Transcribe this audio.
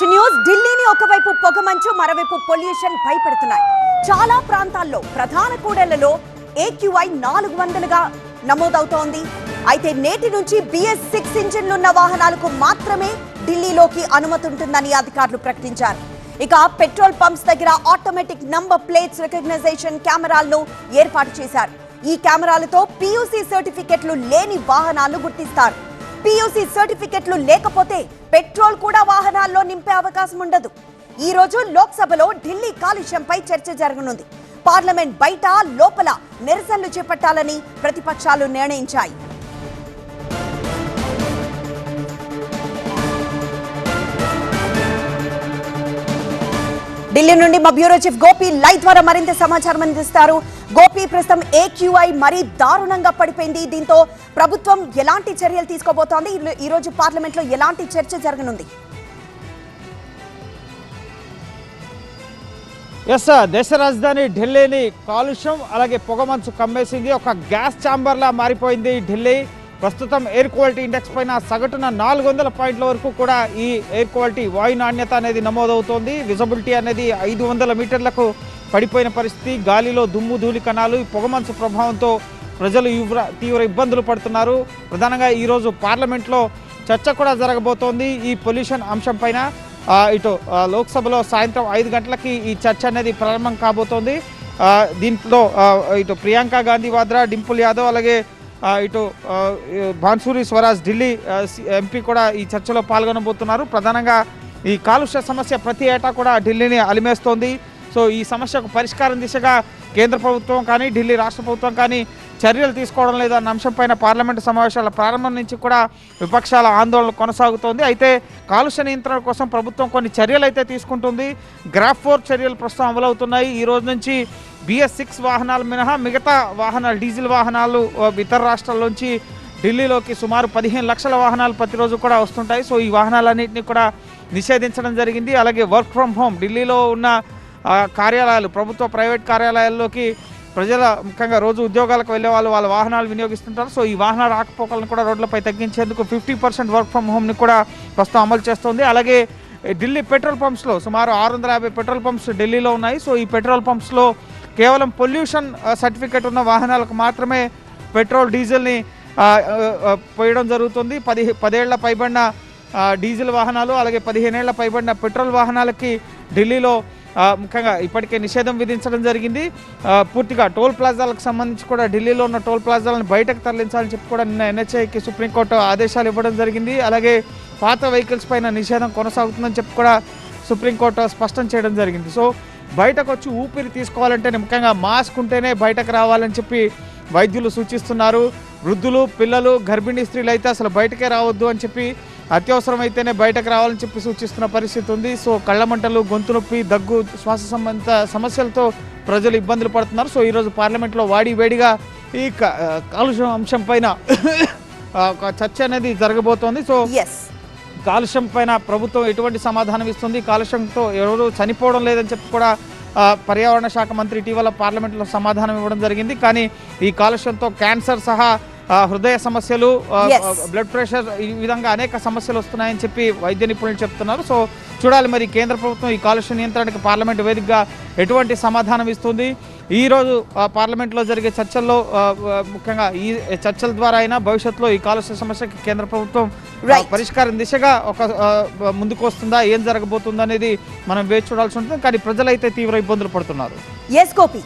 To news ఢిల్లీని ఒకవైపు పొగమంచు మరోవైపు పొల్యూషన్ భయపెడుతున్నాయి. చాలా ప్రాంతాల్లో ప్రధాన కూడళ్ళలో ఏక్యూఐ నాలుగు వందలుగా నమోదవుతోంది. అయితే నేటి నుంచి బిఎస్ సిక్స్ ఇంజిన్లున్న వాహనాలకు మాత్రమే ఢిల్లీలోకి అనుమతి ఉంటుందని అధికారులు ప్రకటించారు. ఇక పెట్రోల్ పంప్స్ దగ్గర ఆటోమేటిక్ నంబర్ ప్లేట్స్ రికగ్నైజేషన్ కెమెరాలను ఏర్పాటు చేశారు. ఈ కెమెరాలతో పియూసీ సర్టిఫికెట్లు లేని వాహనాలు గుర్తిస్తారు. పియూసీ సర్టిఫికెట్లు లేకపోతే పెట్రోల్ కూడా వాహనాల్లో నింపే అవకాశం ఉండదు. ఈ రోజు లోక్సభలో ఢిల్లీ కాలుష్యంపై చర్చ జరగనుంది. పార్లమెంట్ బయట లోపల నిరసనలు చేపట్టాలని ప్రతిపక్షాలు నిర్ణయించాయి. ఢిల్లీ నుండి మా బ్యూరో చీఫ్ గోపి లైవ్ ద్వారా మరింత సమాచారం అందిస్తారు. గోపి ప్రస్తుతం ఏక్యూఐ మరీ దారుణంగా పడిపోయింది. దీంతో ప్రభుత్వం ఎలాంటి చర్యలు తీసుకోబోతోంది? ఈ- పార్లమెంట్లో రోజు పార్లమెంట్లో ఎలాంటి చర్చ జరగనుంది? ఎస్ దేశ రాజధాని ఢిల్లీని కాలుష్యం అలాగే పొగమంచు కమ్మేసింది. ఒక గ్యాస్ ఛాంబర్లా మారిపోయింది ఢిల్లీ. ప్రస్తుతం ఎయిర్ క్వాలిటీ ఇండెక్స్ పైన సగటున నాలుగు వందల పాయింట్ల వరకు కూడా ఈ ఎయిర్ క్వాలిటీ వాయు నాణ్యత అనేది నమోదవుతోంది. విజిబిలిటీ అనేది ఐదు వందల మీటర్లకు పడిపోయిన పరిస్థితి గాలిలో దుమ్ము ధూళి కణాలు పొగమంచు ప్రభావంతో ప్రజలు తీవ్ర తీవ్ర ఇబ్బందులు పడుతున్నారు. ప్రధానంగా ఈరోజు పార్లమెంట్లో చర్చ కూడా జరగబోతోంది. ఈ పొల్యూషన్ అంశం పైన ఇటు లోక్సభలో సాయంత్రం ఐదు గంటలకి ఈ చర్చ అనేది ప్రారంభం కాబోతోంది. దీంట్లో ఇటు ప్రియాంక గాంధీ వాద్రా డింపుల్ యాదవ్ అలాగే ఇటు బాన్సూరి స్వరాజ్ ఢిల్లీ ఎంపీ కూడా ఈ చర్చలో పాల్గొనబోతున్నారు. ప్రధానంగా ఈ కాలుష్య సమస్య ప్రతి ఏటా కూడా ఢిల్లీని అలిమేస్తోంది. సో ఈ సమస్యకు పరిష్కారం దిశగా కేంద్ర ప్రభుత్వం కానీ ఢిల్లీ రాష్ట్ర ప్రభుత్వం కానీ చర్యలు తీసుకోవడం లేదన్న అంశంపైన పార్లమెంటు సమావేశాల ప్రారంభం నుంచి కూడా విపక్షాల ఆందోళన కొనసాగుతోంది. అయితే కాలుష్య నియంత్రణ కోసం ప్రభుత్వం కొన్ని చర్యలు అయితే తీసుకుంటుంది. గ్రాఫ్ ఫోర్ చర్యలు ప్రస్తుతం అమలవుతున్నాయి. ఈ రోజు నుంచి బిఎస్ సిక్స్ వాహనాలు మినహా మిగతా వాహనాలు డీజిల్ వాహనాలు ఇతర ఇతర రాష్ట్రాల్లోంచి ఢిల్లీలోకి సుమారు పదిహేను లక్షల వాహనాలు ప్రతిరోజు కూడా వస్తుంటాయి. సో ఈ వాహనాలన్నింటినీ కూడా నిషేధించడం జరిగింది. అలాగే వర్క్ ఫ్రమ్ హోమ్ ఢిల్లీలో ఉన్న కార్యాలయాలు ప్రభుత్వ ప్రైవేట్ కార్యాలయాల్లోకి ప్రజల ముఖ్యంగా రోజు ఉద్యోగాలకు వెళ్ళే వాళ్ళు వాళ్ళ వాహనాలు వినియోగిస్తుంటారు. సో ఈ వాహనాలు రాకపోకలను కూడా రోడ్లపై తగ్గించేందుకు ఫిఫ్టీ పర్సెంట్ వర్క్ ఫ్రమ్ హోమ్ని కూడా ప్రస్తుతం అమలు చేస్తుంది. అలాగే ఢిల్లీ పెట్రోల్ పంప్స్లో సుమారు ఆరు వందల యాభై పెట్రోల్ పంప్స్ ఢిల్లీలో ఉన్నాయి. సో ఈ పెట్రోల్ పంప్స్లో కేవలం పొల్యూషన్ సర్టిఫికేట్ ఉన్న వాహనాలకు మాత్రమే పెట్రోల్ డీజిల్ని పోయడం జరుగుతుంది. పది పదేళ్ళ పైబడిన డీజిల్ వాహనాలు అలాగే పదిహేనేళ్ళ పైబడిన పెట్రోల్ వాహనాలకి ఢిల్లీలో ముఖ్యంగా ఇప్పటికే నిషేధం విధించడం జరిగింది. పూర్తిగా టోల్ ప్లాజాలకు సంబంధించి కూడా ఢిల్లీలో ఉన్న టోల్ ప్లాజాలను బయటకు తరలించాలని చెప్పి కూడా నిన్న ఎన్హెచ్ఐకి సుప్రీంకోర్టు ఆదేశాలు ఇవ్వడం జరిగింది. అలాగే పాత వెహికల్స్ పైన నిషేధం కొనసాగుతుందని చెప్పి కూడా సుప్రీంకోర్టు స్పష్టం చేయడం జరిగింది. సో బయటకు వచ్చి ఊపిరి తీసుకోవాలంటే ముఖ్యంగా మాస్క్ ఉంటేనే బయటకు రావాలని చెప్పి వైద్యులు సూచిస్తున్నారు. వృద్ధులు పిల్లలు గర్భిణీ స్త్రీలు అయితే అసలు బయటకే రావద్దు అని చెప్పి అత్యవసరం అయితేనే బయటకు రావాలని చెప్పి సూచిస్తున్న పరిస్థితి ఉంది. సో కళ్ళ మంటలు గొంతు నొప్పి దగ్గు శ్వాస సంబంధిత సమస్యలతో ప్రజలు ఇబ్బందులు పడుతున్నారు. సో ఈరోజు పార్లమెంట్లో వాడి వేడిగా ఈ కాలుష్యం అంశం పైన చర్చ అనేది జరగబోతోంది. సో కాలుష్యం పైన ప్రభుత్వం ఎటువంటి సమాధానం ఇస్తుంది? కాలుష్యంతో ఎవరు చనిపోవడం లేదని చెప్పి కూడా పర్యావరణ శాఖ మంత్రి ఇటీవల పార్లమెంట్లో సమాధానం ఇవ్వడం జరిగింది. కానీ ఈ కాలుష్యంతో క్యాన్సర్ సహా హృదయ సమస్యలు. బ్లడ్ ప్రెషర్ ఈ విధంగా అనేక సమస్యలు వస్తున్నాయని చెప్పి వైద్య నిపుణులు చెప్తున్నారు. సో చూడాలి మరి కేంద్ర ప్రభుత్వం ఈ కాలుష్య నియంత్రణకు పార్లమెంట్ వేదికగా ఎటువంటి సమాధానం ఇస్తుంది? ఈ రోజు ఆ, పార్లమెంట్లో జరిగే చర్చల్లో ముఖ్యంగా ఈ చర్చల ద్వారా అయినా భవిష్యత్తులో ఈ కాలుష్య సమస్యకి కేంద్ర ప్రభుత్వం. పరిష్కారం దిశగా ఒక ముందుకు వస్తుందా ఏం జరగబోతుందా అనేది మనం వేచి చూడాల్సి ఉంటుంది. కానీ ప్రజలైతే తీవ్ర ఇబ్బందులు పడుతున్నారు. ఎస్ గోపి